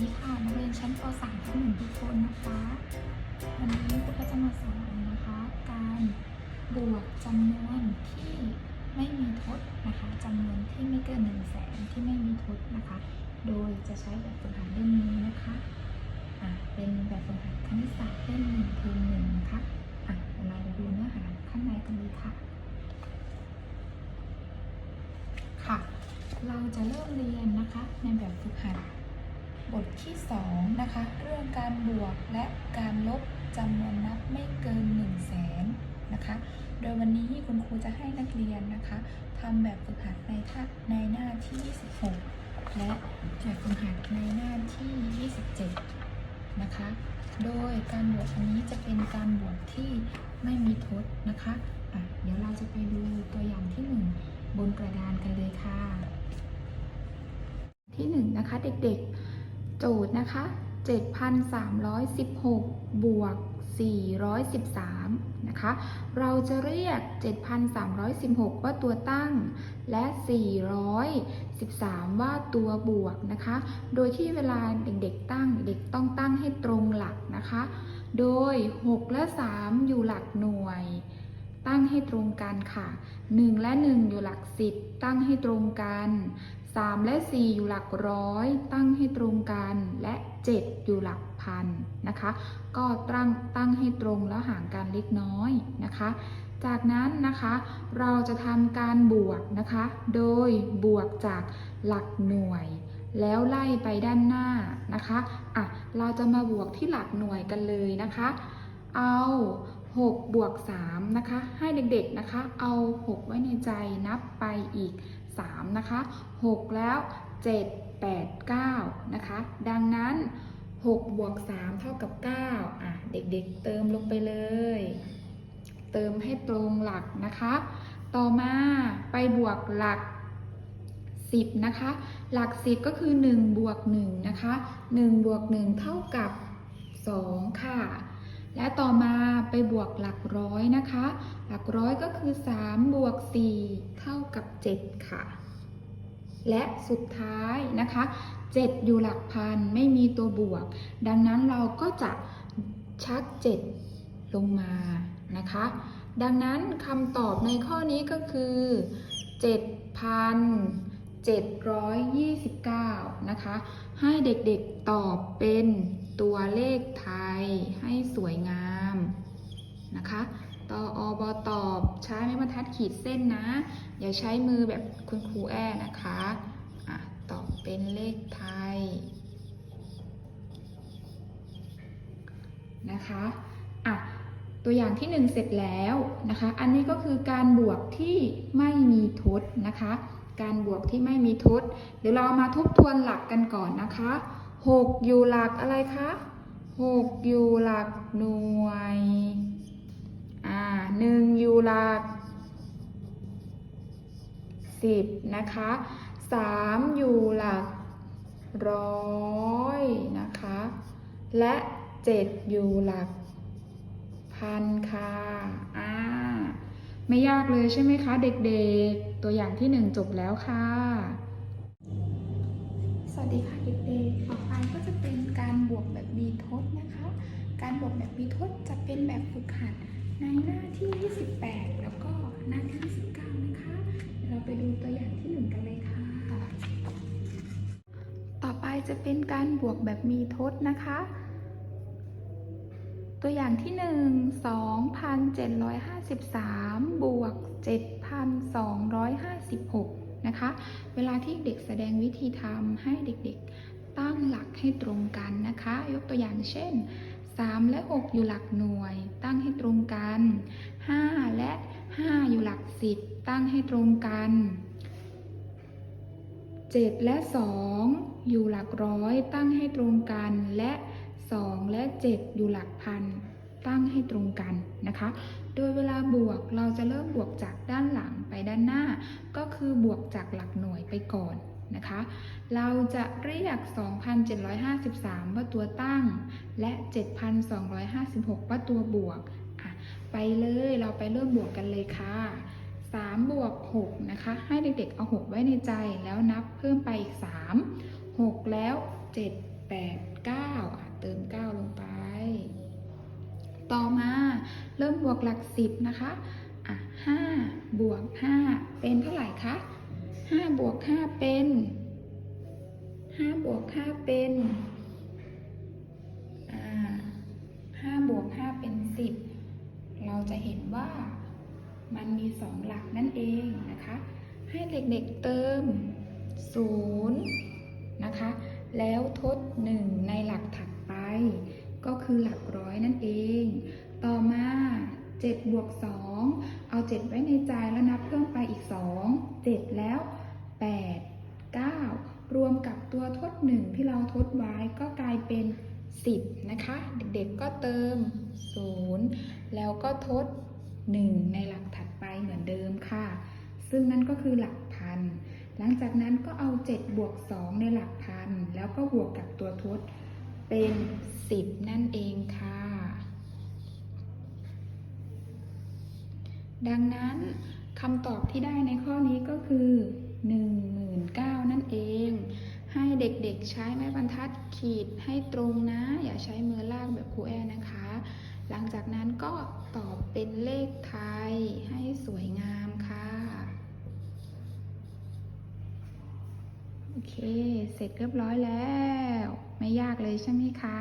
ดีค่ะนักเรียนชั้นป .3 ทุกหนึ่งทุกคนนะคะ วันนี้ครูก็จะมาสอนนะคะ การบวกจำนวนที่ไม่มีทดนะคะจำนวนที่ไม่เกิน1นึ่งแสนที่ไม่มีทดนะคะ โดยจะใช้แบบฝึกหัดเล่มนี้นะคะอะเป็นแบบฝึกหัดคณิตศาสตร์เล่มหนึ่งเทอมหนึ่งนะคะอะเราไปดูเนื้อหาข้างในกันเลยค่ะ ค่ะ เราจะเริ่มเรียนนะคะในแบบฝึกหัด บทที่ 2 นะคะ เรื่องการบวกและการลบจำนวนนับไม่เกิน1 0 0 0 0แสนนะคะ โดยวันนี้คุณครูจะให้นักเรียนนะคะทำแบบฝึกหัดในท่าในหน้าที่ 26 และแบบฝึกหัดในหน้าที่ 27 นะคะ โดยการบวกอันนี้จะเป็นการบวกที่ไม่มีทดนะคะะเดี๋ยวเราจะไปดูตัวอย่างที่ 1 บนกระดานกันเลยค่ะ ที่ 1นงนะคะเด็กๆ โจทย์นะคะ 7,316 บวก 413 นะคะ เราจะเรียก 7,316 ว่าตัวตั้ง และ 413 ว่าตัวบวกนะคะ โดยที่เวลาเด็กๆตั้ง เด็กต้องตั้งให้ตรงหลักนะคะ โดย 6 และ 3 อยู่หลักหน่วย ตั้งให้ตรงกันค่ะ 1 และ 1 อยู่หลัก 10 ตั้งให้ตรงกัน 3 และ 4 อยู่หลักร้อย ตั้งให้ตรงกันและ 7 อยู่หลักพันนะคะ ก็ตั้งตั้งให้ตรงแล้วห่างกันเล็กน้อยนะคะ จากนั้นนะคะเราจะทำการบวกนะคะ โดยบวกจากหลักหน่วย แล้วไล่ไปด้านหน้านะคะอะเราจะมาบวกที่หลักหน่วยกันเลยนะคะ เอา 6 บวก 3 นะคะ ให้เด็กๆนะคะ เอา 6 ไว้ในใจนับไปอีก 3 นะคะ 6 แล้ว 7 8 9 นะคะ ดังนั้น 6 บวก 3 เท่ากับ 9 อะ เด็กๆ เติมลงไปเลย เติมให้ตรงหลักนะคะ ต่อมาไปบวกหลัก 10 นะคะ หลัก 10 ก็คือ 1 บวก 1 นะคะ 1 บวก 1 เท่ากับ 2 ค่ะ และต่อมาไปบวกหลักร้อยนะคะ หลักร้อยก็คือ 3 บวก 4 เท่ากับ 7 ค่ะ และสุดท้ายนะคะ 7 อยู่หลักพันไม่มีตัวบวก ดังนั้นเราก็จะชัก 7 ลงมานะคะ ดังนั้นคำตอบในข้อนี้ก็คือ 729 นะคะ ให้เด็กๆตอบเป็นตัวเลขไทยให้สวยงามนะคะตออบอตอบใช้ไม้บรรทัดขีดเส้นนะ อย่าใช้มือแบบคุณครูแอ้นะคะอะตอบเป็นเลขไทยนะคะอะตัวอย่างที่ 1 เสร็จแล้วนะคะ อันนี้ก็คือการบวกที่ไม่มีทดนะคะ การบวกที่ไม่มีทดเดี๋ยวเรามาทบทวนหลักกันก่อนนะคะ 6 อยู่หลักอะไรคะ 6 อยู่หลักหน่วย อ่าหนึ่งอยู่หลัก 10 นะคะ 3 อยู่หลักร้อยนะคะ และ 7 อยู่หลักพันค่ะอ่า ไม่ยากเลยใช่ไหมคะเด็กๆ ตัวอย่างที่1จบแล้วค่ะ สวัสดีค่ะเด็กๆ ต่อไปก็จะเป็นการบวกแบบมีทดนะคะ การบวกแบบมีทดจะเป็นแบบฝึกหัดในหน้าที่ 28 แล้วก็หน้าที่29นะคะเดี๋ยวเราไปดูตัวอย่างที่1กันเลยค่ะ ต่อไปจะเป็นการบวกแบบมีทดนะคะ ตัวอย่างที่ 1 2,753 บวก 7,256 นะคะ เวลาที่เด็กแสดงวิธีทำให้เด็กๆ ตั้งหลักให้ตรงกันนะคะ ยกตัวอย่างเช่น 3 และ 6 อยู่หลักหน่วย ตั้งให้ตรงกัน 5 และ 5 อยู่หลัก 10 ตั้งให้ตรงกัน 7 และ 2 อยู่หลักร้อย ตั้งให้ตรงกันและ 2 และ 7 อยู่หลักพัน ตั้งให้ตรงกันนะคะ โดยเวลาบวกเราจะเริ่มบวกจากด้านหลังไปด้านหน้า ก็คือบวกจากหลักหน่วยไปก่อนนะคะ เราจะเรียก 2,753 ว่าตัวตั้ง และ 7,256 ว่าตัวบวก ไปเลยเราไปเริ่มบวกกันเลยค่ะ3บวก6นะคะ ให้เด็กๆ เอา 6 ไว้ในใจแล้วนับเพิ่มไปอีก 3 6 แล้ว7แปด เติมเก้าลงไป ต่อมาเริ่มบวกหลักสิบนะคะ อะห้าบวกห้าเป็นเท่าไหร่คะห้าบวกห้าเป็นห้าบวกห้าเป็นอ่าห้าบวกห้าเป็นสิบเราจะเห็นว่ามันมีสองหลักนั่นเองนะคะ ให้เด็กๆเติมศูนย์นะคะ แล้วทดหนึ่งในหลักถัด ก็คือหลักร้อยนั่นเอง ต่อมา7บวก2 เอา 7 ไว้ในใจแล้วนับเพิ่มไปอีก 2 7 แล้ว 8 9 รวมกับตัวทด 1 ที่เราทดไว้ก็กลายเป็น 10 นะคะ เด็กๆก็เติม 0 แล้วก็ทด 1 ในหลักถัดไปเหมือนเดิมค่ะ ซึ่งนั่นก็คือหลักพัน หลังจากนั้นก็เอา 7 บวก 2 ในหลักพัน แล้วก็บวกกับตัวทด เป็น10นั่นเองค่ะ ดังนั้นคำตอบที่ได้ในข้อนี้ก็คือ 19,000นั่นเอง ให้เด็กๆใช้ไม้บรรทัดขีดให้ตรงนะ อย่าใช้มือลากแบบครูแอนะคะ หลังจากนั้นก็ตอบเป็นเลขไทยให้สวยงามค่ะ โอ เค เสร็จเรียบร้อยแล้ว ไม่ยากเลยใช่ไหมคะ